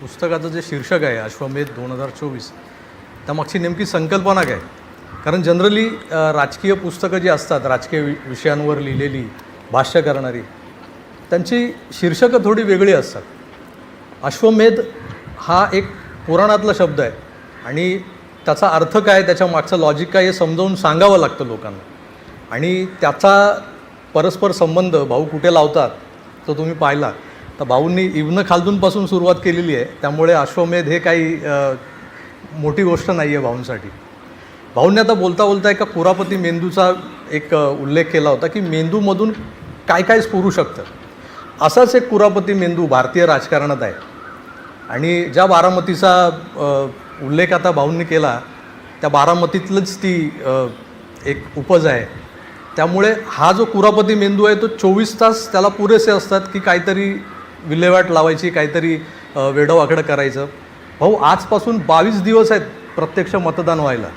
पुस्तकाचं जे शीर्षक आहे अश्वमेध दोन हजार चोवीस त्यामागची नेमकी संकल्पना काय? कारण जनरली राजकीय पुस्तकं जी असतात राजकीय वि विषयांवर लिहिलेली भाष्य करणारी त्यांची शीर्षकं थोडी वेगळी असतात. अश्वमेध हा एक पुराणातला शब्द आहे आणि त्याचा अर्थ काय त्याच्या मागचं लॉजिक काय हे समजावून सांगावं लागतं लोकांना. आणि त्याचा परस्पर संबंध भाऊ कुठे लावतात तो तुम्ही पाहिला. तर भाऊंनी इवन खालदूनपासून सुरुवात केलेली आहे. त्यामुळे अश्वमेध हे काही मोठी गोष्ट नाही आहे भाऊंसाठी. भाऊंनी आता बोलता बोलता एका कुरापती मेंदूचा एक उल्लेख केला होता की मेंदूमधून काय काय स्फुरू शकतं. असाच एक कुरापती मेंदू भारतीय राजकारणात आहे. आणि ज्या बारामतीचा उल्लेख आता भाऊंनी केला त्या बारामतीतलंच ती एक उपज आहे. त्यामुळे हा जो कुरापती मेंदू आहे तो चोवीस तास त्याला पुरेसे असतात की काहीतरी विल्हेवाट लावायची काहीतरी अ, वेडंवाकडं करायचं. भाऊ आजपासून बावीस दिवस आहेत प्रत्यक्ष मतदान व्हायला.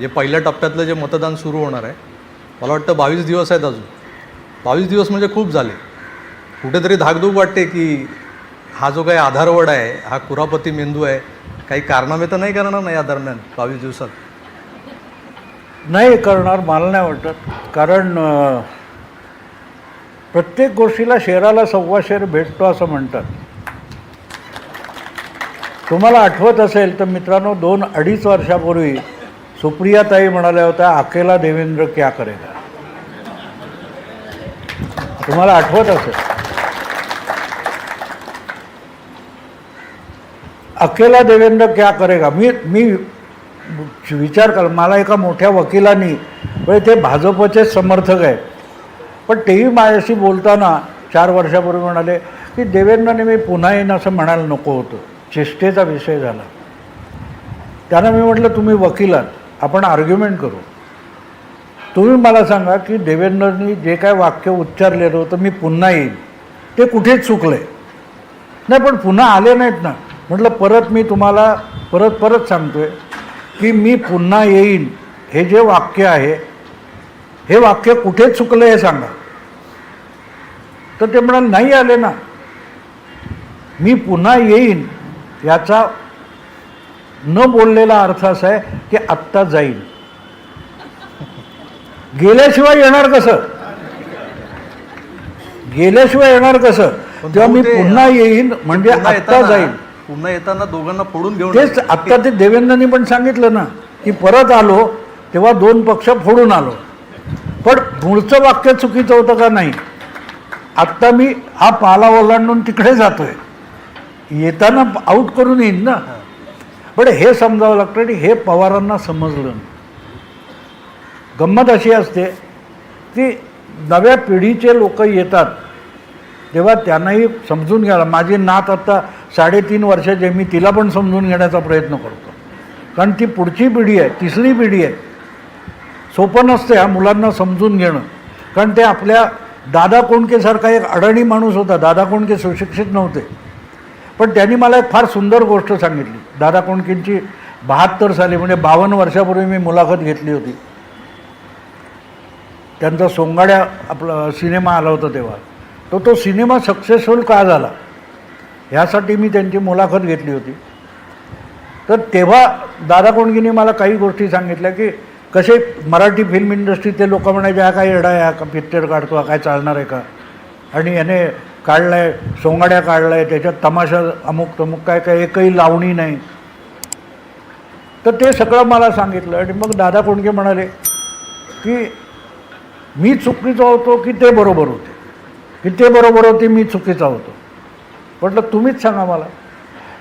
जे पहिल्या टप्प्यातलं जे मतदान सुरू होणार आहे मला वाटतं बावीस दिवस आहेत अजून. बावीस दिवस म्हणजे खूप झाले. कुठेतरी धाकधूक वाटते की हा जो काही आधारवड आहे हा कुरापती मेंदू आहे काही कारनामे तर नाही करणार नाही या दरम्यान बावीस दिवसात? नाही करणार मला नाही वाटत. कारण प्रत्येक गोष्टीला शेराला सव्वा शेर भेटतो असं म्हणतात. तुम्हाला आठवत असेल तर मित्रांनो दोन अडीच वर्षापूर्वी सुप्रियाताई म्हणाल्या होत्या अकेला देवेंद्र क्या करेगा? तुम्हाला आठवत असेल. अकेला देवेंद्र क्या करेगा? मी मी विचार कर मला एका मोठ्या वकिलांनी म्हणजे ते भाजपचे समर्थक आहेत. पण तेही माझ्याशी बोलताना चार वर्षापूर्वी म्हणाले की देवेंद्रने मी पुन्हा येईन असं म्हणायला नको होतं. चेष्टेचा विषय झाला. त्यांना मी म्हटलं तुम्ही वकील आहात. आपण आर्ग्युमेंट करू. तुम्ही मला सांगा की देवेंद्रनी जे काय वाक्य उच्चारलेलं होतं मी पुन्हा येईन. ते कुठेच चुकलं नाही पण पुन्हा आले नाहीत ना. म्हटलं परत मी तुम्हाला परत परत सांगतो आहे की मी पुन्हा येईन. हे जे वाक्य आहे हे वाक्य कुठे चुकलं हे सांगा. तर ते म्हणाल नाही आले ना. मी पुन्हा येईन. याचा न बोललेला अर्थ असा आहे की आत्ता जाईल गेल्याशिवाय येणार कसं? गेल्याशिवाय येणार कसं? तेव्हा मी पुन्हा येईन म्हणजे आत्ता जाईल पुन्हा येताना दोघांना फोडून घेऊन तेच. आत्ता ते देवेंद्रनी पण सांगितलं ना की परत आलो तेव्हा दोन पक्ष फोडून आलो. पण मूळचं वाक्य चुकीचं होतं का नाही? आत्ता मी हा पाला ओलांडून तिकडे जातोय. येताना आऊट करून येईन ना. पण हे समजावं लागतं आणि हे पवारांना समजलं. गंमत अशी असते की नव्या पिढीचे लोक येतात तेव्हा त्यांनाही समजून घ्यायला. माझी नात आत्ता साडेतीन वर्षाची आहे मी तिला पण समजून घेण्याचा प्रयत्न करतो. कारण ती पुढची पिढी आहे तिसरी पिढी आहे. सोपं नसतं ह्या मुलांना समजून घेणं. कारण ते आपल्या दादा कोंडकेसारखा एक अडाणी माणूस होता दादा कोंडके सुशिक्षित नव्हते. पण त्यांनी मला एक फार सुंदर गोष्ट सांगितली. दादा कोंडकेंची बहात्तर साली म्हणजे बावन्न वर्षापूर्वी मी मुलाखत घेतली होती. त्यांचा सोंगाड्या आपला सिनेमा आला होता तेव्हा. तो तो सिनेमा सक्सेसफुल का झाला? ह्यासाठी मी त्यांची मुलाखत घेतली होती. तर तेव्हा दादा कोंडकीने मला काही गोष्टी सांगितल्या की कसे मराठी फिल्म इंडस्ट्रीतले लोक म्हणायचे हा काय येडा आहे का पिक्चर काढतो हा काय चालणार आहे का? आणि याने काढलं आहे सोंगाड्या काढला आहे त्याच्यात तमाशा अमुक तमुक काय काय एकही लावणी नाही. तर ते सगळं मला सांगितलं आणि मग दादा कोणके म्हणाले की मी चुकीचा होतो की ते बरोबर होते. की ते बरोबर होते मी चुकीचा होतो. म्हटलं तुम्हीच सांगा मला.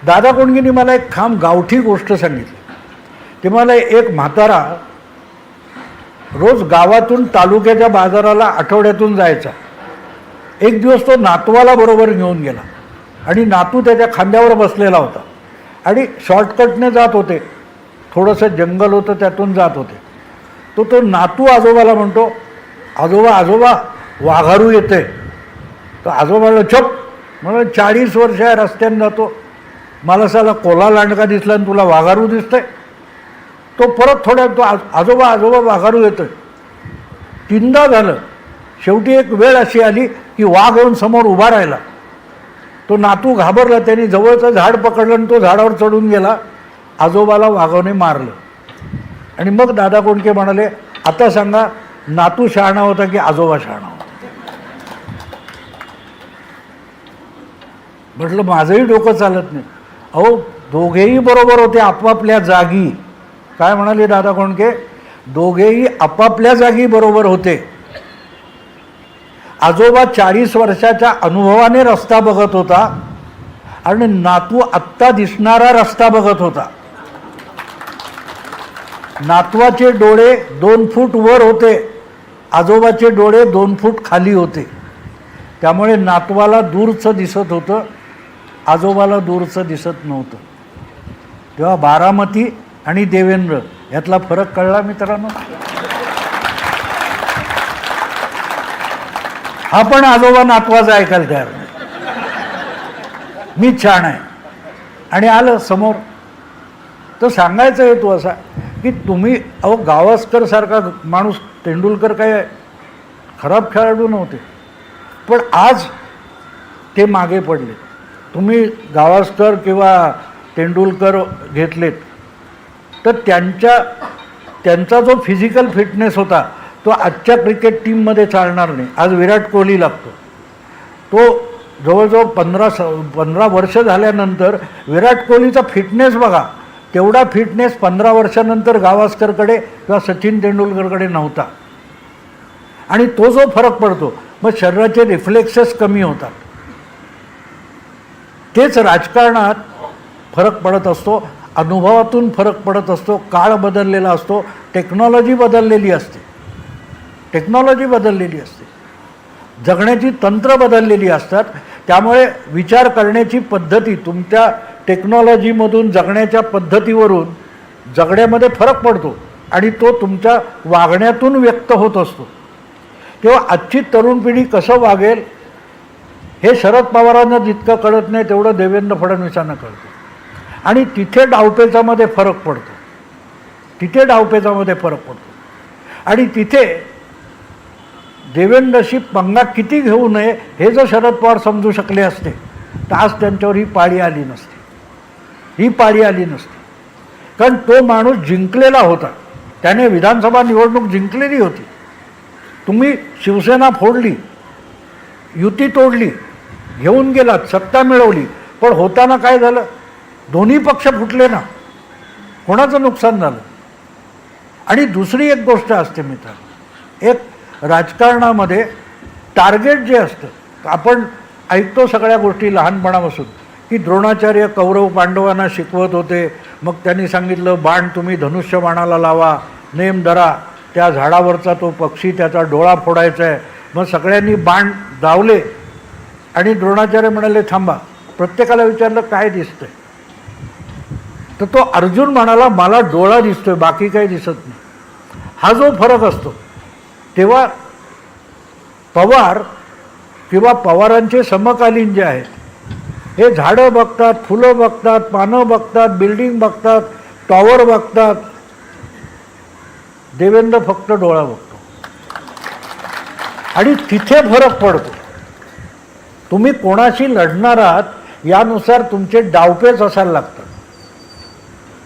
दादा कोंडकीने मला एक खाम गावठी गोष्ट सांगितली. ते मला एक म्हातारा रोज गावातून तालुक्याच्या बाजाराला आठवड्यातून जायचा. एक दिवस तो नातवाला बरोबर घेऊन गेला. आणि नातू त्याच्या खांद्यावर बसलेला होता. आणि शॉर्टकटने जात होते. थोडंसं जंगल होतं त्यातून जात होते. तो तो नातू आजोबाला म्हणतो आजोबा आजोबा वाघारू येते तर आजोबाला चप म्हणून चाळीस वर्ष आहे रस्त्याने जातो. मला साला कोला लांडका दिसला आणि तुला वाघारू दिसतंय. तो परत थोड्या तो आज आजोबा आजोबा वाघारू येतोय. तीनदा झालं. शेवटी एक वेळ अशी आली की वाघ येऊन समोर उभा राहिला. तो नातू घाबरला त्यांनी जवळचं झाड पकडलं आणि तो झाडावर चढून गेला. आजोबाला वाघाने मारलं. आणि मग दादा कोंडके म्हणाले आता सांगा नातू शहाणा होता की आजोबा शहाणा होता? म्हटलं माझंही डोकं चालत नाही. अहो दोघेही बरोबर होते आपापल्या जागी. काय म्हणाले दादा कोणके? दोघेही आपापल्या जागी बरोबर होते. आजोबा चाळीस वर्षाच्या अनुभवाने रस्ता बघत होता आणि नातू आत्ता दिसणारा रस्ता बघत होता. नातवाचे डोळे दोन फूट वर होते आजोबाचे डोळे दोन फूट खाली होते. त्यामुळे नातवाला दूरचं दिसत होतं आजोबाला दूरचं दिसत नव्हतं. तेव्हा बारामती आणि देवेंद्र यातला फरक कळला मित्रांनो? हा पण आजोबा नातवाचं ऐकायला तयार नाही. मी छान आहे. आणि आलं समोर. तर सांगायचा हेतू असा की तुम्ही अहो गावस्कर सारखा माणूस तेंडुलकर काय खराब खेळाडू नव्हते. पण आज ते मागे पडले तुम्ही गावस्कर किंवा तेंडुलकर घेतलेत. तर त्यांच्या त्यांचा जो फिजिकल फिटनेस होता तो आजच्या क्रिकेट टीममध्ये चालणार नाही. आज विराट कोहली लागतो. तो जवळजवळ पंधरा स पंधरा वर्ष झाल्यानंतर विराट कोहलीचा फिटनेस बघा. तेवढा फिटनेस पंधरा वर्षानंतर गावास्करकडे किंवा सचिन तेंडुलकरकडे नव्हता. आणि तो जो फरक पडतो मग शरीराचे रिफ्लेक्सेस कमी होतात. तेच राजकारणात फरक पडत असतो. अनुभवातून फरक पडत असतो काळ बदललेला असतो टेक्नॉलॉजी बदललेली असते. टेक्नॉलॉजी बदललेली असते. जगण्याची तंत्र बदललेली असतात. त्यामुळे विचार करण्याची पद्धती तुमच्या टेक्नॉलॉजीमधून जगण्याच्या पद्धतीवरून जगण्यामध्ये फरक पडतो आणि तो तुमच्या वागण्यातून व्यक्त होत असतो. किंवा आजची तरुण पिढी कसं वागेल हे शरद पवारांना जितकं कळत नाही तेवढं देवेंद्र फडणवीसांना कळतं. आणि तिथे डावपेचामध्ये फरक पडतो. तिथे डावपेचामध्ये फरक पडतो. आणि तिथे देवेंद्रशी पंगा किती घेऊ नये हे जर शरद पवार समजू शकले असते तर आज त्यांच्यावर ही पाळी आली नसती. ही पाळी आली नसती. कारण तो माणूस जिंकलेला होता. त्याने विधानसभा निवडणूक जिंकलेली होती. तुम्ही शिवसेना फोडली युती तोडली घेऊन गेलात सत्ता मिळवली पण होताना काय झालं? दोन्ही पक्ष फुटले ना कोणाचं नुकसान झालं? आणि दुसरी एक गोष्ट असते मित्र एक राजकारणामध्ये टार्गेट जे असतं आपण ऐकतो सगळ्या गोष्टी लहानपणापासून की द्रोणाचार्य कौरव पांडवांना शिकवत होते मग त्यांनी सांगितलं बाण तुम्ही धनुष्य बाणाला लावा नेम धरा त्या झाडावरचा तो पक्षी त्याचा डोळा फोडायचा आहे. मग सगळ्यांनी बाण दावले आणि द्रोणाचार्य म्हणाले थांबा प्रत्येकाला विचारलं काय दिसतंय? तर तो अर्जुन म्हणाला मला डोळा दिसतोय बाकी काही दिसत नाही. हा जो फरक असतो तेव्हा पवार किंवा पवारांचे समकालीन जे आहेत हे झाडं बघतात फुलं बघतात पानं बघतात बिल्डिंग बघतात टॉवर बघतात देवेंद्र फक्त डोळा बघतो. आणि तिथे फरक पडतो. तुम्ही कोणाशी लढणार आहात यानुसार तुमचे डावपेच असायला लागतात.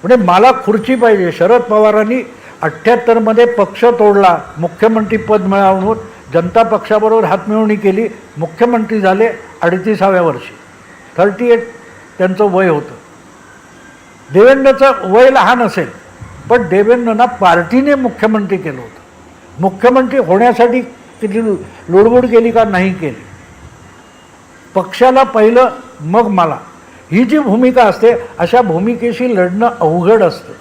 म्हणजे मला खुर्ची पाहिजे. शरद पवारांनी अठ्ठ्याहत्तरमध्ये पक्ष तोडला. मुख्यमंत्रीपद मिळवून जनता पक्षाबरोबर हातमिळवणी केली. मुख्यमंत्री झाले अडतीसाव्या वर्षी. थर्टी एट त्यांचं वय होतं. देवेंद्रचं वय लहान असेल पण देवेंद्रना पार्टीने मुख्यमंत्री केलं होतं. मुख्यमंत्री होण्यासाठी किती लुडबुड केली का नाही केली. पक्षाला पहिलं मग मला. ही जी भूमिका असते अशा भूमिकेशी लढणं अवघड असतं.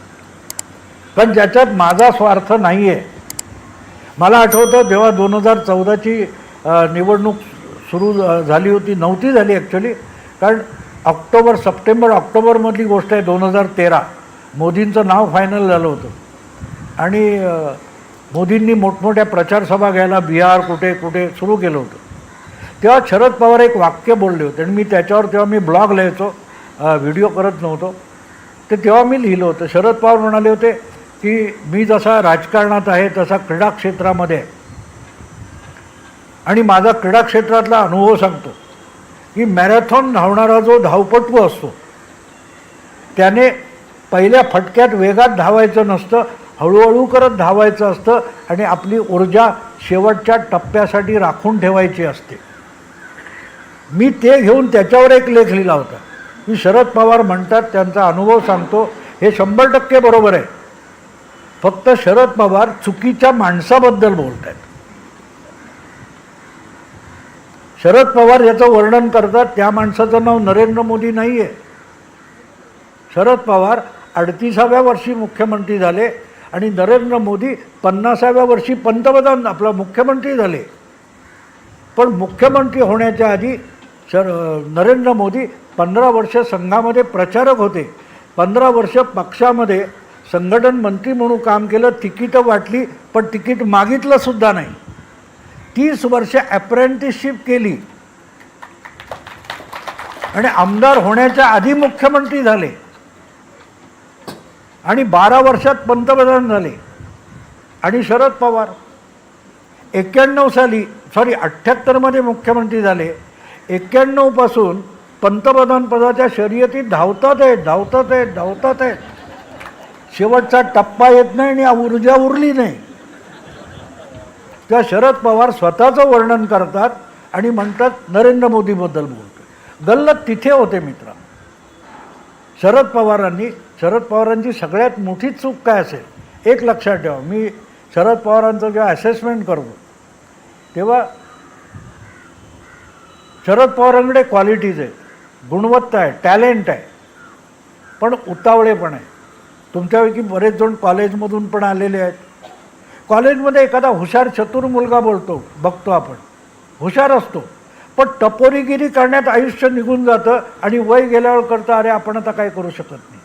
पण ज्याच्यात माझा स्वार्थ नाही आहे मला आठवतं जेव्हा दोन हजार चौदाची निवडणूक सुरू झाली होती नव्हती झाली ॲक्च्युली कारण ऑक्टोबर सप्टेंबर ऑक्टोबरमधली गोष्ट आहे दोन हजार तेरा. मोदींचं नाव फायनल झालं होतं. आणि मोदींनी मोठमोठ्या प्रचारसभा घ्यायला बिहार कुठे कुठे सुरू केलं होतं. तेव्हा शरद पवार एक वाक्य बोलले होते आणि मी त्याच्यावर तेव्हा मी ब्लॉग लिहायचो व्हिडिओ करत नव्हतो. तर तेव्हा मी लिहिलं होतं. शरद पवार म्हणाले होते की मी जसा राजकारणात आहे तसा क्रीडा क्षेत्रामध्ये आहे आणि माझा क्रीडा क्षेत्रातला अनुभव सांगतो की मॅरेथॉन धावणारा जो धावपटू असतो त्याने पहिल्या फटक्यात वेगात धावायचं नसतं हळूहळू करत धावायचं असतं आणि आपली ऊर्जा शेवटच्या टप्प्यासाठी राखून ठेवायची असते. मी ते घेऊन त्याच्यावर एक लेख लिहिला होता. मी शरद पवार म्हणतात त्यांचा अनुभव सांगतो हे शंभर टक्के बरोबर आहे. फक्त शरद पवार चुकीच्या माणसाबद्दल बोलत आहेत शरद पवार याचं वर्णन करतात त्या माणसाचं नाव नरेंद्र मोदी नाही आहे शरद पवार अडतीसाव्या वर्षी मुख्यमंत्री झाले आणि नरेंद्र मोदी पन्नासाव्या वर्षी पंतप्रधान आपला मुख्यमंत्री झाले. पण मुख्यमंत्री होण्याच्या आधी शर नरेंद्र मोदी पंधरा वर्ष संघामध्ये प्रचारक होते. पंधरा वर्ष पक्षामध्ये संघटन मंत्री म्हणून काम केलं तिकीटं वाटली पण तिकीट मागितलंसुद्धा नाही. तीस वर्ष अप्रेंटिसशिप केली. आणि आमदार होण्याच्या आधी मुख्यमंत्री झाले. आणि बारा वर्षात पंतप्रधान झाले. आणि शरद पवार एक्क्याण्णव साली सॉरी अठ्ठ्याहत्तरमध्ये मुख्यमंत्री झाले. एक्क्याण्णवपासून पंतप्रधानपदाच्या शर्यतीत धावतात आहेत धावतात आहेत धावतात आहेत. शेवटचा टप्पा येत नाही आणि ऊर्जा उरली नाही. त्या शरद पवार स्वतःचं वर्णन करतात आणि म्हणतात नरेंद्र मोदीबद्दल बोलतो गल्लत तिथे होते मित्र. शरद पवारांनी शरद पवारांची सगळ्यात मोठी चूक काय असेल एक लक्षात ठेवा. मी शरद पवारांचं जेव्हा असेसमेंट करतो तेव्हा शरद पवारांकडे क्वालिटीज आहे. गुणवत्ता आहे टॅलेंट आहे. पण उतावळे पण आहे. तुमच्यापैकी बरेच जण कॉलेजमधून पण आलेले आहेत. कॉलेजमध्ये एखादा हुशार चतुर मुलगा बोलतो बघतो आपण. हुशार असतो. पण टपोरीगिरी करण्यात आयुष्य निघून जातं आणि वय गेल्यावर करतं अरे आपण आता काय करू शकत नाही.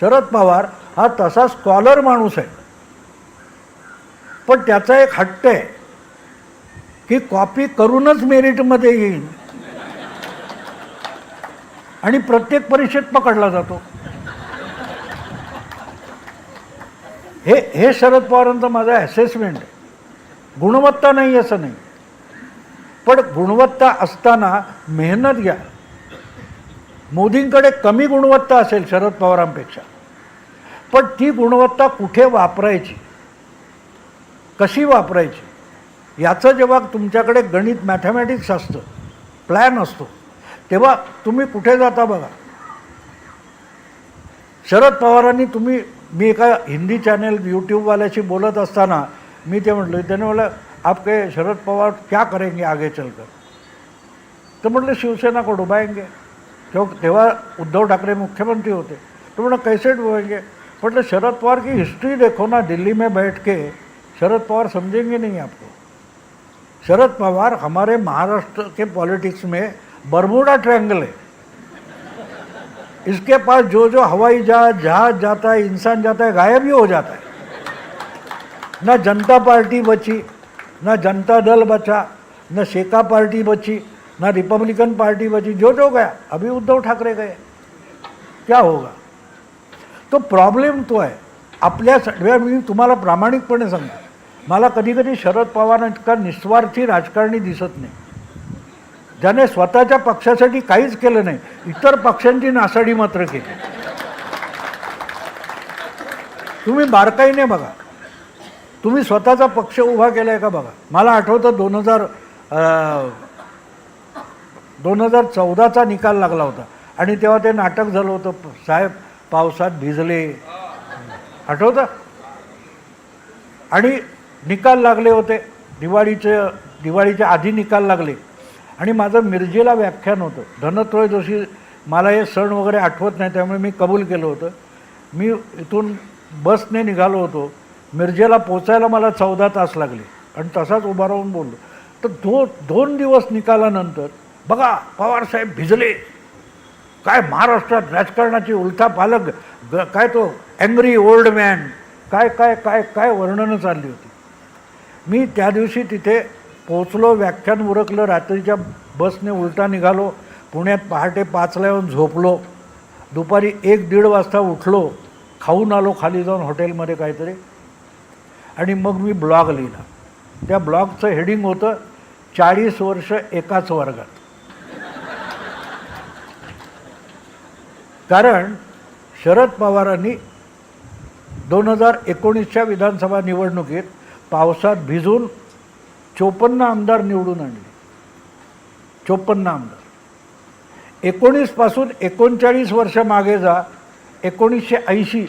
शरद पवार हा तसा स्कॉलर माणूस आहे. पण त्याचा एक हट्ट आहे. ही कॉपी करूनच मेरिटमध्ये येईल. आणि प्रत्येक परीक्षेत पकडला जातो. हे हे शरद पवारांचं माझा ॲसेसमेंट आहे. गुणवत्ता नाही असं नाही. पण गुणवत्ता असताना मेहनत घ्या. मोदींकडे कमी गुणवत्ता असेल शरद पवारांपेक्षा. पण ती गुणवत्ता कुठे वापरायची? कशी वापरायची? याचं जेव्हा तुमच्याकडे गणित मॅथमॅटिक्स असतं प्लॅन असतो तेव्हा तुम्ही कुठे जाता बघा. शरद पवारांनी तुम्ही मी एका हिंदी चॅनेल यूट्यूबवाल्याशी बोलत असताना मी ते म्हटलं त्याने म्हटलं आपके शरद पवार क्या करेंगे आगे चलकर? तर म्हटलं शिवसेना को डुबाएंगे. तेव्हा उद्धव ठाकरे मुख्यमंत्री होते. तो म्हटलं कैसे डुबाएंगे? म्हटलं शरद पवार की हिस्ट्री देखो ना दिल्ली में बैठ के शरद पवार समझेंगे नहीं आपको. शरद पवार हमारे महाराष्ट्र के पॉलिटिक्स में बरमूडा ट्रायंगल है। इसके पास जो जो हवाई जहाज़ जहाज़ जाता है, इंसान जाता है, गायब ही हो जाता है। ना जनता पार्टी बची, ना जनता दल बचा, न शेका पार्टी बची, ना रिपब्लिकन पार्टी बची, जो जो गया, अभी उद्धव ठाकरे गए। क्या होगा? तो प्रॉब्लेम तो आहे आपल्या सगळ्या मी तुम्हाला प्रामाणिकपणे मला कधी कधी शरद पवारांका निस्वार्थी राजकारणी दिसत नाही. ज्याने स्वतःच्या पक्षासाठी काहीच केलं नाही इतर पक्षांची नासाडी मात्र केली. तुम्ही बारकाईने बघा. तुम्ही स्वतःचा पक्ष उभा केला आहे का बघा. मला आठवतं दोन हजार दोन हजार चौदाचा निकाल लागला होता. आणि तेव्हा ते नाटक झालं होतं. साहेब पावसात भिजले. आठवतं? आणि निकाल लागले होते. दिवाळीचे दिवाळीच्या आधी निकाल लागले. आणि माझं मिरजेला व्याख्यान होतं. धनत्रयोदशी मला हे सण वगैरे आठवत नाही त्यामुळे मी कबूल केलं होतं. मी इथून बसने निघालो होतो. मिरजेला पोचायला मला चौदा तास लागले. आणि तसाच उभा राहून बोललो. तर दो दोन दिवस निकालानंतर बघा पवारसाहेब भिजले. काय महाराष्ट्रात राजकारणाची उलथा पालक ग काय तो अँग्री ओल्ड मॅन काय काय काय काय वर्णनं चालली होती. मी त्या दिवशी तिथे पोचलो व्याख्यान उरकलं रात्रीच्या बसने उलटा निघालो पुण्यात पहाटे पाचला येऊन झोपलो. दुपारी एक दीड वाजता उठलो खाऊन आलो खाली जाऊन हॉटेलमध्ये काहीतरी. आणि मग मी ब्लॉग लिहिला. त्या ब्लॉगचं हेडिंग होतं चाळीस वर्ष एकाच वर्गात. कारण शरद पवारांनी दोन हजार एकोणीसच्या विधानसभा निवडणुकीत पावसात भिजून चोपन्न आमदार निवडून आणले. चोपन्न आमदार. एकोणीसपासून एकोणचाळीस वर्ष मागे जा एकोणीसशे ऐंशी.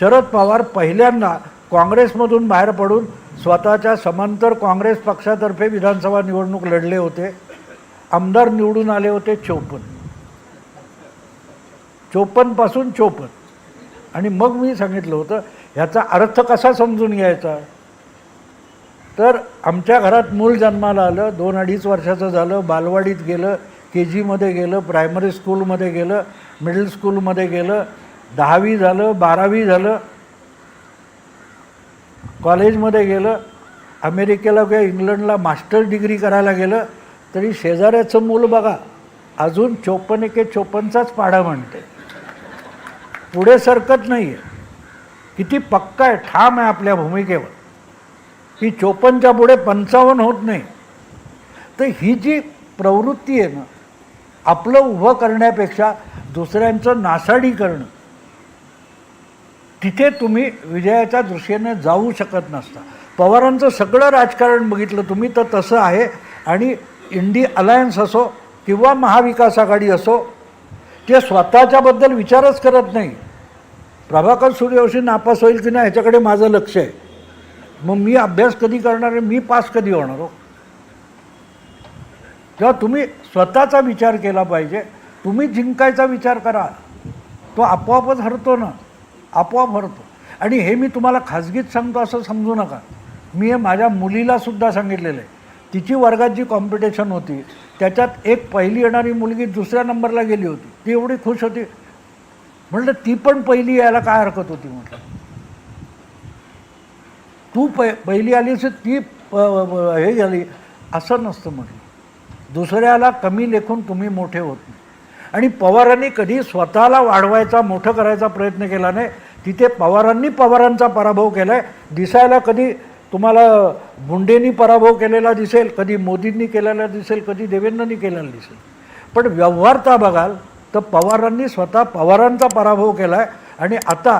शरद पवार पहिल्यांदा काँग्रेसमधून बाहेर पडून स्वतःच्या समांतर काँग्रेस पक्षातर्फे विधानसभा निवडणूक लढले होते. आमदार निवडून आले होते चोपन्न. चोपन्नपासून चोपन्न. आणि मग मी सांगितलं होतं ह्याचा अर्थ कसा समजून घ्यायचा? तर आमच्या घरात मूल जन्माला आलं दोन अडीच वर्षाचं झालं बालवाडीत गेलं के जीमध्ये गेलं प्रायमरी स्कूलमध्ये गेलं मिडल स्कूलमध्ये गेलं दहावी झालं बारावी झालं कॉलेजमध्ये गेलं अमेरिकेला किंवा इंग्लंडला मास्टर डिग्री करायला गेलं तरी शेजाऱ्याचं मूल बघा अजून चोपन्न एके चोपन्नचाच पाढा म्हणते. पुढे सरकत नाही आहे किती पक्का आहे ठाम आहे आपल्या भूमिकेवर. ही चोपन्नच्या पुढे पंचावन्न होत नाही. तर ही जी प्रवृत्ती आहे ना आपलं उभं करण्यापेक्षा दुसऱ्यांचं नासाडी करणं तिथे तुम्ही विजयाच्या दृष्टीने जाऊ शकत नसता. पवारांचं सगळं राजकारण बघितलं तुम्ही तर तसं आहे. आणि इंडी अलायन्स असो किंवा महाविकास आघाडी असो ते स्वतःच्याबद्दल विचारच करत नाही. प्रभाकर सूर्यवंशी नापास होईल की नाही ह्याच्याकडे माझं लक्ष आहे. मग मी अभ्यास कधी करणार आहे? मी पास कधी होणार हो? तेव्हा तुम्ही स्वतःचा विचार केला पाहिजे. तुम्ही जिंकायचा विचार करा. तो आपोआपच हरतो ना. आपोआप हरतो. आणि हे मी तुम्हाला खाजगीत सांगतो असं समजू नका. मी हे माझ्या मुलीलासुद्धा सांगितलेलं आहे. तिची वर्गात जी कॉम्पिटिशन होती त्याच्यात एक पहिली येणारी मुलगी दुसऱ्या नंबरला गेली होती. ती एवढी खुश होती. म्हटलं ती पण पहिली यायला काय हरकत होती? म्हटलं. तू पै पहिली आलीस ती हे झाली. असं नसतं म्हटलं. दुसऱ्याला कमी लेखून तुम्ही मोठे होत नाही. आणि पवारांनी कधी स्वतःला वाढवायचा मोठं करायचा प्रयत्न केला नाही. तिथे पवारांनी पवारांचा पराभव केला आहे दिसायला कधी तुम्हाला मुंडेंनी पराभव केलेला दिसेल कधी मोदींनी केलेला दिसेल कधी देवेंद्रनी केलेला दिसेल. पण व्यवहारता बघाल तर पवारांनी स्वतः पवारांचा पराभव केला आहे आणि आता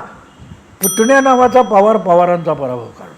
पुतण्या नावाचा पवार पवारांचा पराभव करणार